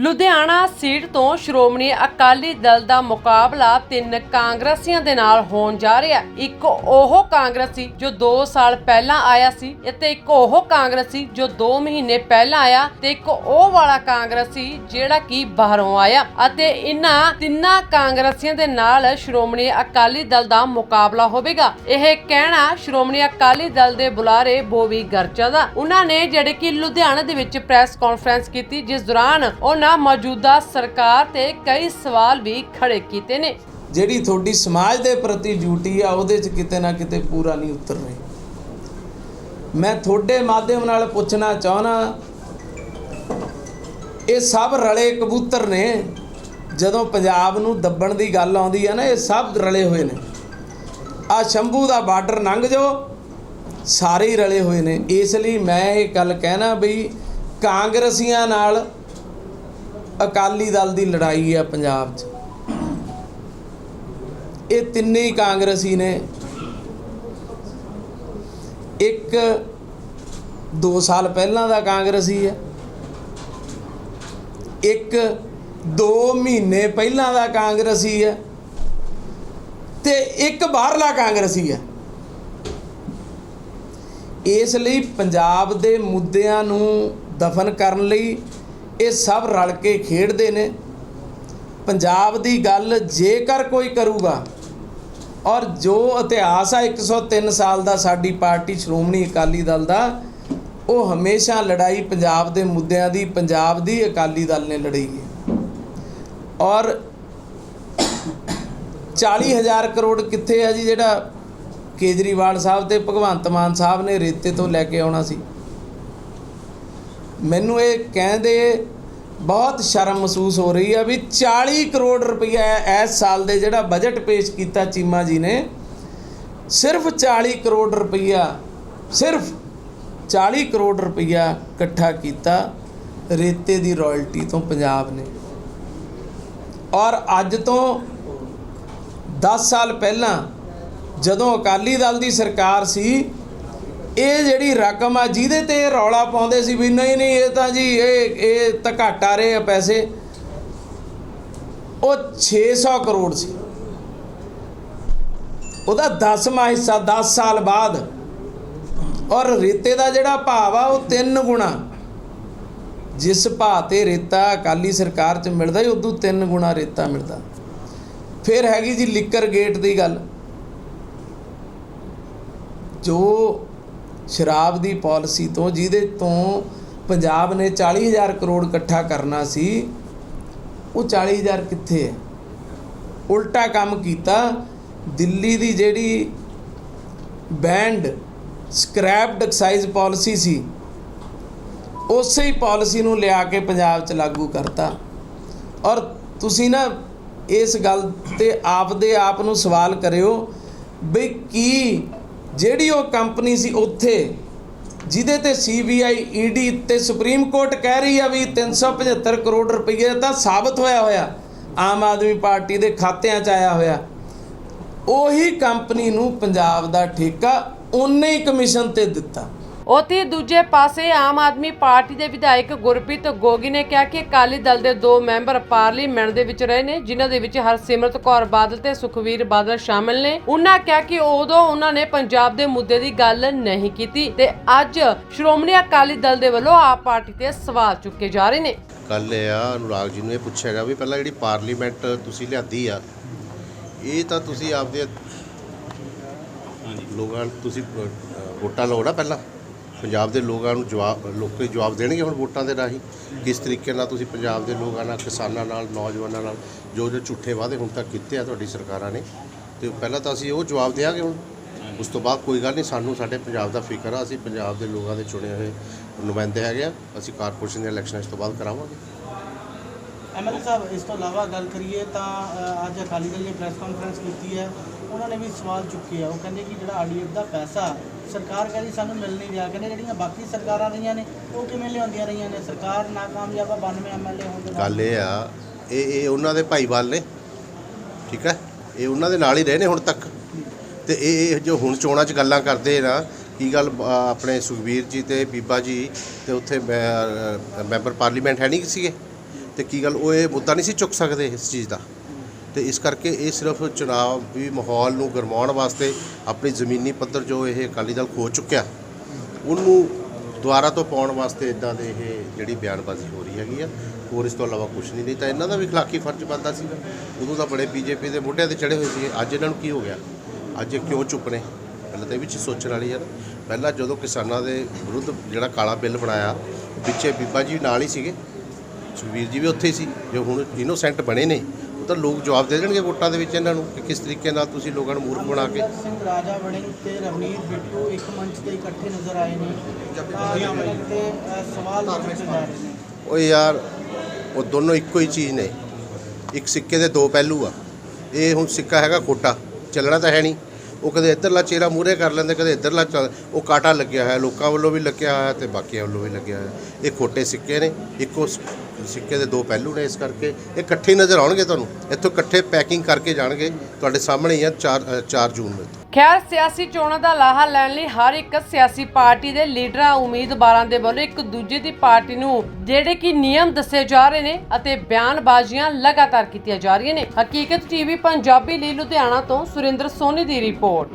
Ludhiana seat ਤੋਂ ਸ਼੍ਰੋਮਣੀ ਅਕਾਲੀ ਦਲ ਦਾ ਮੁਕਾਬਲਾ ਤਿੰਨ ਕਾਂਗਰਸੀਆਂ ਦੇ ਨਾਲ ਹੋਣ ਜਾ ਰਿਹਾ ਇੱਕ ਉਹ ਕਾਂਗਰਸੀ ਜੋ 2 ਸਾਲ ਪਹਿਲਾਂ ਆਇਆ ਸੀ ਅਤੇ ਇੱਕ ਉਹ ਕਾਂਗਰਸੀ ਜੋ 2 ਮਹੀਨੇ ਪਹਿਲਾਂ ਆਇਆ ਤੇ ਇੱਕ ਉਹ ਵਾਲਾ ਕਾਂਗਰਸੀ ਜਿਹੜਾ ਕਿ ਬਾਹਰੋਂ ਆਇਆ। ਅਤੇ ਇਹਨਾਂ ਤਿੰਨਾਂ ਕਾਂਗਰਸੀਆਂ ਦੇ ਨਾਲ ਸ਼੍ਰੋਮਣੀ ਅਕਾਲੀ ਦਲ ਦਾ ਮੁਕਾਬਲਾ ਹੋਵੇਗਾ। ਇਹ ਕਹਿਣਾ ਸ਼੍ਰੋਮਣੀ ਅਕਾਲੀ ਦਲ ਦੇ ਬੁਲਾਰੇ ਬੋਵੀ ਗਰਚਾ ਦਾ। ਉਹਨਾਂ ਨੇ ਜਿਹੜੇ ਕਿ ਲੁਧਿਆਣਾ ਦੇ ਵਿੱਚ ਪ੍ਰੈਸ ਕਾਨਫਰੰਸ ਕੀਤੀ, ਜਿਸ ਦੌਰਾਨ ਉਹਨਾਂ ਮੌਜੂਦਾ ਸਰਕਾਰ ਤੇ ਕਈ ਸਵਾਲ ਵੀ ਖੜੇ ਕੀਤੇ ਨੇ। ਜਿਹੜੀ ਤੁਹਾਡੀ ਸਮਾਜ ਦੇ ਪ੍ਰਤੀ ਡਿਊਟੀ ਆ, ਉਹਦੇ 'ਚ ਕਿਤੇ ਨਾ ਕਿਤੇ ਪੂਰਾ ਨਹੀਂ ਉਤਰ ਰਹੇ ਮੈਂ ਤੁਹਾਡੇ ਮਾਧਿਅਮ ਨਾਲ ਪੁੱਛਣਾ ਚਾਹਣਾ ਇਹ ਸਭ ਰਲੇ ਕਬੂਤਰ ਨੇ। ਜਦੋਂ ਪੰਜਾਬ ਨੂੰ ਦੱਬਣ ਦੀ ਗੱਲ ਆਉਂਦੀ ਆ ਨਾ, ਇਹ ਸਭ ਰਲੇ ਹੋਏ ਨੇ। ਆ ਸ਼ੰਭੂ ਦਾ ਬਾਰਡਰ ਲੰਘ ਜਾਓ, ਸਾਰੇ ਹੀ ਰਲੇ ਹੋਏ ਨੇ। ਇਸ ਲਈ ਮੈਂ ਇਹ ਗੱਲ ਕਹਿਣਾ ਬਈ, ਕਾਂਗਰਸੀਆਂ ਨਾਲ ਅਕਾਲੀ ਦਲ ਦੀ ਲੜਾਈ ਹੈ ਪੰਜਾਬ 'ਚ। ਇਹ ਤਿੰਨੇ ਹੀ ਕਾਂਗਰਸੀ ਨੇ। ਇੱਕ 2 ਸਾਲ ਪਹਿਲਾਂ ਦਾ ਕਾਂਗਰਸੀ ਹੈ। ਇੱਕ 2 ਮਹੀਨੇ ਪਹਿਲਾਂ ਦਾ ਕਾਂਗਰਸੀ ਹੈ। ਤੇ ਇੱਕ ਬਾਹਰਲਾ ਕਾਂਗਰਸੀ ਹੈ। ਇਸ ਲਈ ਪੰਜਾਬ ਦੇ ਮੁੱਦਿਆਂ ਨੂੰ ਦਫਨ ਕਰਨ ਲਈ ਇਹ ਸਭ ਰਲ ਕੇ ਖੇਡਦੇ ਨੇ। ਪੰਜਾਬ ਦੀ ਗੱਲ ਜੇਕਰ ਕੋਈ ਕਰੂਗਾ, ਔਰ ਜੋ ਇਤਿਹਾਸ ਆ 103 ਸਾਲ ਦਾ ਸਾਡੀ ਪਾਰਟੀ ਸ਼੍ਰੋਮਣੀ ਅਕਾਲੀ ਦਲ ਦਾ, ਉਹ ਹਮੇਸ਼ਾ ਲੜਾਈ ਪੰਜਾਬ ਦੇ ਮੁੱਦਿਆਂ ਦੀ, ਪੰਜਾਬ ਦੀ ਅਕਾਲੀ ਦਲ ਨੇ ਲੜੀ ਹੈ। ਔਰ 40000 ਕਰੋੜ ਕਿੱਥੇ ਆ ਜੀ ਜਿਹੜਾ ਕੇਜਰੀਵਾਲ ਸਾਹਿਬ ਤੇ ਭਗਵੰਤ ਮਾਨ ਸਾਹਿਬ ਨੇ ਰੇਤੇ ਤੋਂ ਲੈ ਕੇ ਆਉਣਾ ਸੀ। ਮੈਨੂੰ ਇਹ ਕਹਿੰਦੇ ਬਹੁਤ ਸ਼ਰਮ ਮਹਿਸੂਸ ਹੋ ਰਹੀ ਆ ਵੀ 40 ਕਰੋੜ ਰੁਪਈਆ ਇਸ ਸਾਲ ਦੇ ਜਿਹੜਾ ਬਜਟ ਪੇਸ਼ ਕੀਤਾ ਚੀਮਾ ਜੀ ਨੇ, ਸਿਰਫ 40 ਕਰੋੜ ਰੁਪਈਆ, ਸਿਰਫ 40 ਕਰੋੜ ਰੁਪਈਆ ਇਕੱਠਾ ਕੀਤਾ ਰੇਤੇ ਦੀ ਰਾਇਲਟੀ ਤੋਂ ਪੰਜਾਬ ਨੇ। ਔਰ ਅੱਜ ਤੋਂ 10 ਸਾਲ ਪਹਿਲਾਂ ਜਦੋਂ ਅਕਾਲੀ ਦਲ ਦੀ ਸਰਕਾਰ ਸੀ ਇਹ ਜਿਹੜੀ ਰਕਮ ਆ, ਜਿਹਦੇ ਤੇ ਇਹ ਰੌਲਾ ਪਾਉਂਦੇ ਸੀ ਵੀ ਨਹੀਂ ਨਹੀਂ, ਇਹ ਤਾਂ ਜੀ, ਇਹ ਇਹ ਤਾਂ ਘੱਟ ਆ ਰਹੇ ਆ ਪੈਸੇ। ਉਹ 600 ਕਰੋੜ ਸੀ। ਉਹਦਾ 10ਵਾਂ ਹਿੱਸਾ 10 ਸਾਲ ਬਾਅਦ। ਔਰ ਰੇਤੇ ਦਾ ਜਿਹੜਾ ਭਾਵ ਆ, ਉਹ ਤਿੰਨ ਗੁਣਾ। ਜਿਸ ਭਾਅ ਤੇ ਰੇਤਾ ਅਕਾਲੀ ਸਰਕਾਰ 'ਚ ਮਿਲਦਾ ਹੀ ਉਦੋਂ ਤਿੰਨ ਗੁਣਾ ਰੇਤਾ ਮਿਲਦਾ। ਫਿਰ ਹੈਗੀ ਜੀ ਲਿਕਰ ਗੇਟ ਦੀ ਗੱਲ। ਜੋ ਸ਼ਰਾਬ ਦੀ ਪਾਲਿਸੀ ਤੋਂ, ਜਿਹਦੇ ਤੋਂ ਪੰਜਾਬ ਨੇ 40000 ਕਰੋੜ ਇਕੱਠਾ ਕਰਨਾ ਸੀ, ਉਹ 40000 ਕਿੱਥੇ ਹੈ? ਉਲਟਾ ਕੰਮ ਕੀਤਾ, ਦਿੱਲੀ ਦੀ ਜਿਹੜੀ ਬੈਂਡ ਸਕ੍ਰੈਪਡ ਐਕਸਾਈਜ਼ ਪਾਲਿਸੀ ਸੀ, ਉਸੇ ਹੀ ਪਾਲਿਸੀ ਨੂੰ ਲਿਆ ਕੇ ਪੰਜਾਬ 'ਚ ਲਾਗੂ ਕਰਤਾ। ਔਰ ਤੁਸੀਂ ਨਾ ਇਸ ਗੱਲ ਤੇ ਆਪਦੇ ਆਪ ਨੂੰ ਸਵਾਲ ਕਰਿਓ ਵੀ ਕੀ ਜਿਹੜੀ ਉਹ ਕੰਪਨੀ ਸੀ ਉੱਥੇ, ਜਿਹਦੇ ਤੇ ਸੀਬੀਆਈ ਈਡੀ ਤੇ ਸੁਪਰੀਮ ਕੋਰਟ ਕਹਿ ਰਹੀ ਆ ਵੀ 375 ਕਰੋੜ ਰੁਪਏ ਤਾਂ ਸਾਬਤ ਹੋਇਆ ਹੋਇਆ, ਆਮ ਆਦਮੀ ਪਾਰਟੀ ਦੇ ਖਾਤਿਆਂ 'ਚ ਆਇਆ ਹੋਇਆ। ਉਹੀ ਕੰਪਨੀ ਨੂੰ ਪੰਜਾਬ ਦਾ ਠੇਕਾ ਉਨੇ ਹੀ ਕਮਿਸ਼ਨ ਤੇ ਦਿੱਤਾ। ਉਥੇ ਦੂਜੇ ਪਾਸੇ ਆਮ ਆਦਮੀ ਪਾਰਟੀ ਦੇ ਵਿਧਾਇਕ ਗੁਰਪ੍ਰੀਤ ਗੋਗੀ ਨੇ ਕਿਹਾ ਕਿ ਅਕਾਲੀ ਦਲ ਦੇ ਦੋ ਮੈਂਬਰ ਪਾਰਲੀਮੈਂਟ ਦੇ ਵਿੱਚ ਰਹੇ ਨੇ ਜਿਨ੍ਹਾਂ ਦੇ ਵਿੱਚ ਹਰਸਿਮਰਤ ਕੌਰ ਬਾਦਲ ਤੇ ਸੁਖਵੀਰ ਬਾਦਲ ਸ਼ਾਮਲ ਨੇ। ਉਹਨਾਂ ਕਿਹਾ ਕਿ ਉਦੋਂ ਉਹਨਾਂ ਨੇ ਪੰਜਾਬ ਦੇ ਮੁੱਦੇ ਦੀ ਗੱਲ ਨਹੀਂ ਕੀਤੀ ਤੇ ਅੱਜ ਸ਼੍ਰੋਮਣੀ ਅਕਾਲੀ ਦਲ ਦੇ ਵੱਲੋਂ ਆਪ ਪਾਰਟੀ ਤੇ ਸਵਾਲ ਚੁੱਕੇ ਜਾ ਰਹੇ ਨੇ। ਕੱਲ ਆ ਅਨੁਰਾਗ ਜੀ ਨੂੰ ਇਹ ਪੁੱਛਿਆਗਾ ਵੀ ਪਹਿਲਾਂ ਜਿਹੜੀ ਪਾਰਲੀਮੈਂਟ ਤੁਸੀਂ ਲਿਆਦੀ ਆ ਇਹ ਤਾਂ ਤੁਸੀਂ ਆਪਦੇ ਲੋਕਾਂ ਤੁਸੀਂ ਵੋਟਾਂ ਲਓ ਨਾ ਪਹਿਲਾਂ। ਪੰਜਾਬ ਦੇ ਲੋਕਾਂ ਨੂੰ ਜਵਾਬ ਲੋਕੀ ਜਵਾਬ ਦੇਣਗੇ ਹੁਣ ਵੋਟਾਂ ਦੇ ਰਾਹੀਂ? ਕਿਸ ਤਰੀਕੇ ਨਾਲ ਤੁਸੀਂ ਪੰਜਾਬ ਦੇ ਲੋਕਾਂ ਨਾਲ, ਕਿਸਾਨਾਂ ਨਾਲ, ਨੌਜਵਾਨਾਂ ਨਾਲ ਜੋ ਜੋ ਝੂਠੇ ਵਾਅਦੇ ਹੁਣ ਤੱਕ ਕੀਤੇ ਆ ਤੁਹਾਡੀ ਸਰਕਾਰਾਂ ਨੇ? ਤੇ ਪਹਿਲਾਂ ਤਾਂ ਅਸੀਂ ਉਹ ਜਵਾਬ ਦਿਆਂਗੇ ਹੁਣ। ਉਸ ਤੋਂ ਬਾਅਦ ਕੋਈ ਗੱਲ ਨਹੀਂ, ਸਾਨੂੰ ਸਾਡੇ ਪੰਜਾਬ ਦਾ ਫਿਕਰ ਆ, ਅਸੀਂ ਪੰਜਾਬ ਦੇ ਲੋਕਾਂ ਦੇ ਚੁਣੇ ਹੋਏ ਨੁਮਾਇੰਦੇ ਹੈਗੇ ਆ, ਅਸੀਂ ਕਾਰਪੋਰੇਸ਼ਨ ਦੇ ਇਲੈਕਸ਼ਨ ਇਸ ਤੋਂ ਬਾਅਦ ਕਰਾਵਾਂਗੇ। ਐਮਐਲਏ ਸਾਹਿਬ, ਇਸ ਤੋਂ ਇਲਾਵਾ ਗੱਲ ਕਰੀਏ ਤਾਂ ਅੱਜ ਅਕਾਲੀ ਦਲ ਨੇ ਪ੍ਰੈਸ ਕਾਨਫਰੰਸ ਕੀਤੀ ਹੈ। ਉਹਨਾਂ ਨੇ ਵੀ ਸਵਾਲ ਚੁੱਕੇ ਆ। ਉਹ ਕਹਿੰਦੇ ਕਿ ਜਿਹੜਾ ਆਰਡੀਐਫ ਦਾ ਪੈਸਾ ਸਰਕਾਰ ਕਹਿੰਦੀ ਸਾਨੂੰ ਮਿਲ ਨਹੀਂ ਰਿਹਾ। ਕਹਿੰਦੇ ਜਿਹੜੀਆਂ ਬਾਕੀ ਸਰਕਾਰਾਂ ਰਹੀਆਂ ਨੇ ਉਹ ਕਿਵੇਂ ਲਿਆਉਂਦੀਆਂ ਰਹੀਆਂ ਨੇ? ਸਰਕਾਰ ਨਾਕਾਮਯਾਬ ਆ 92 ਐਮਐਲਏ ਹੋਣ ਦੇ ਗੱਲ ਇਹ ਆ ਇਹ ਇਹ ਉਹਨਾਂ ਦੇ ਭਾਈਵਾਲ ਨੇ। ਠੀਕ ਹੈ? ਇਹ ਉਹਨਾਂ ਦੇ ਨਾਲ ਹੀ ਰਹੇ ਨੇ ਹੁਣ ਤੱਕ। ਤੇ ਇਹ ਇਹ ਜੋ ਹੁਣ ਚੋਣਾਂ 'ਚ ਗੱਲਾਂ ਕਰਦੇ ਨਾ ਕੀ ਗੱਲ ਅ, ਆਪਣੇ ਸੁਖਬੀਰ ਜੀ ਤੇ ਬੀਬਾ ਜੀ ਤੇ ਉੱਥੇ ਮੈਂ- ਮੈਂਬਰ ਪਾਰਲੀਮੈਂਟ ਹੈ ਨਹੀਂ ਸੀਗੇ? ਤੇ ਕੀ ਗੱਲ ਉਹ ਇਹ ਮੁੱਦਾ ਨਹੀਂ ਸੀ ਚੁੱਕ ਸਕਦੇ ਇਸ ਚੀਜ਼ ਦਾ? ਤੇ ਇਸ ਕਰਕੇ ਇਹ ਸਿਰਫ ਚੁਣਾਵ ਵੀ ਮਾਹੌਲ ਨੂੰ ਗਰਮਾਉਣ ਵਾਸਤੇ ਆਪਣੀ ਜ਼ਮੀਨੀ ਪੱਧਰ ਜੋ ਇਹ ਅਕਾਲੀ ਦਲ ਖੋ ਚੁੱਕਿਆ, ਉਹਨੂੰ ਦੁਬਾਰਾ ਤੋਂ ਪਾਉਣ ਵਾਸਤੇ ਇਦਾਂ ਦੇ ਇਹ ਜਿਹੜੀ ਬਿਆਨਬਾਜ਼ੀ ਹੋ ਰਹੀ ਹੈਗੀ ਆ, ਹੋਰ ਇਸ ਤੋਂ ਇਲਾਵਾ ਕੁਝ ਨਹੀਂ। ਨਹੀਂ ਤਾਂ ਇਹਨਾਂ ਦਾ ਵੀ ਖਿਲਾਫੀ ਫਰਜ਼ ਬਣਦਾ ਸੀਗਾ ਉਦੋਂ ਤਾਂ ਬੜੇ ਬੀਜੇਪੀ ਦੇ ਮੋਢਿਆਂ ਤੇ ਚੜੇ ਹੋਏ ਸੀ। ਅੱਜ ਇਹਨਾਂ ਨੂੰ ਕੀ ਹੋ ਗਿਆ? ਅੱਜ ਇਹ ਕਿਉਂ ਚੁੱਪ ਨੇ? ਪਹਿਲਾਂ ਤਾਂ ਇਹ ਵੀ ਸੋਚਣ ਵਾਲੀ ਯਾਰ ਪਹਿਲਾਂ ਜਦੋਂ ਕਿਸਾਨਾਂ ਦੇ ਵਿਰੁੱਧ ਜਿਹੜਾ ਕਾਲਾ ਬਿੱਲ ਬਣਾਇਆ ਵਿੱਚੇ ਬੀਬਾ ਜੀ ਨਾਲ ਹੀ ਸੀਗੇ। ਸੁਖਬੀਰ ਜੀ ਵੀ ਉੱਥੇ ਹੀ ਸੀ। ਜੋ ਹੁਣ ਇਨੋਸੈਂਟ ਬਣੇ ਨੇ। ਤਾਂ ਲੋਕ ਜਵਾਬ ਦੇ ਦੇਣਗੇ ਵੋਟਾਂ ਦੇ ਵਿੱਚ ਇਹਨਾਂ ਨੂੰ ਕਿ ਕਿਸ ਤਰੀਕੇ ਨਾਲ ਤੁਸੀਂ ਲੋਕਾਂ ਨੂੰ ਮੂਰਖ ਬਣਾ ਕੇ। ਸਿੰਘ ਰਾਜਾ ਵੜਿੰਗ ਤੇ ਰਵਨੀਤ ਬਿੱਟੂ ਇੱਕ ਮੰਚ ਤੇ ਇਕੱਠੇ ਨਜ਼ਰ ਆਏ ਨੇ। ਤਾਂ ਤੇ ਅ, ਸਵਾਲ ਚੁੱਕੇ ਜਾ ਰਹੇ ਨੇ। ਉਹ ਯਾਰ ਉਹ ਦੋਨੋਂ ਇੱਕੋ ਹੀ ਚੀਜ਼ ਨੇ। ਇੱਕ ਸਿੱਕੇ ਦੇ ਦੋ ਪਹਿਲੂ ਆ। ਇਹ ਹੁਣ ਸਿੱਕਾ ਹੈਗਾ ਖੋਟਾ ਚੱਲਣਾ ਤਾਂ ਹੈ ਨਹੀਂ। ਉਹ ਕਦੇ ਇੱਧਰਲਾ ਚਿਹਰਾ ਮੂਹਰੇ ਕਰ ਲੈਂਦੇ ਕਦੇ ਇੱਧਰਲਾ ਚੱਲ ਉਹ ਕਾਟਾ ਲੱਗਿਆ ਹੋਇਆ ਲੋਕਾਂ ਵੱਲੋਂ ਵੀ ਲੱਗਿਆ ਹੋਇਆ ਤੇ ਬਾਕੀਆਂ ਵੱਲੋਂ ਵੀ ਲੱਗਿਆ ਹੋਇਆ। ਇਹ ਖੋਟੇ ਸਿੱਕੇ ਨੇ ਇੱਕੋ ਸਿੱਕੇ ਦੇ ਦੋ ਪਹਿਲੂ ਨੇ ਇਸ ਕਰਕੇ। ਇਹ ਇਕੱਠੇ ਨਜ਼ਰ ਆਉਣਗੇ ਤੁਹਾਨੂੰ। ਇੱਥੋਂ ਇਕੱਠੇ ਪੈਕਿੰਗ ਕਰਕੇ ਜਾਣਗੇ। ਤੁਹਾਡੇ ਸਾਹਮਣੇ ਹੀ ਆ 4 4 ਜੂਨ ਨੂੰ। ਖੈਰ, ਸਿਆਸੀ ਚੋਣਾਂ ਦਾ ਲਾਹਾ ਲੈਣ ਲਈ ਹਰ ਇੱਕ ਸਿਆਸੀ ਪਾਰਟੀ ਦੇ ਲੀਡਰਾਂ, ਉਮੀਦਵਾਰਾਂ ਦੇ ਵੱਲੋਂ ਇੱਕ ਦੂਜੇ ਦੀ ਪਾਰਟੀ ਨੂੰ ਜਿਹੜੇ ਕਿ ਨਿਯਮ ਦੱਸੇ ਜਾ ਰਹੇ ਨੇ ਅਤੇ ਬਿਆਨਬਾਜ਼ੀਆਂ ਲਗਾਤਾਰ ਕੀਤੀਆਂ ਜਾ ਰਹੀਆਂ ਨੇ। ਹਕੀਕਤ ਟੀਵੀ, ਪੰਜਾਬੀ ਲਈ ਲੁਧਿਆਣਾ ਤੋਂ ਸੁਰਿੰਦਰ ਸੋਨੀ ਦੀ ਰਿਪੋਰਟ।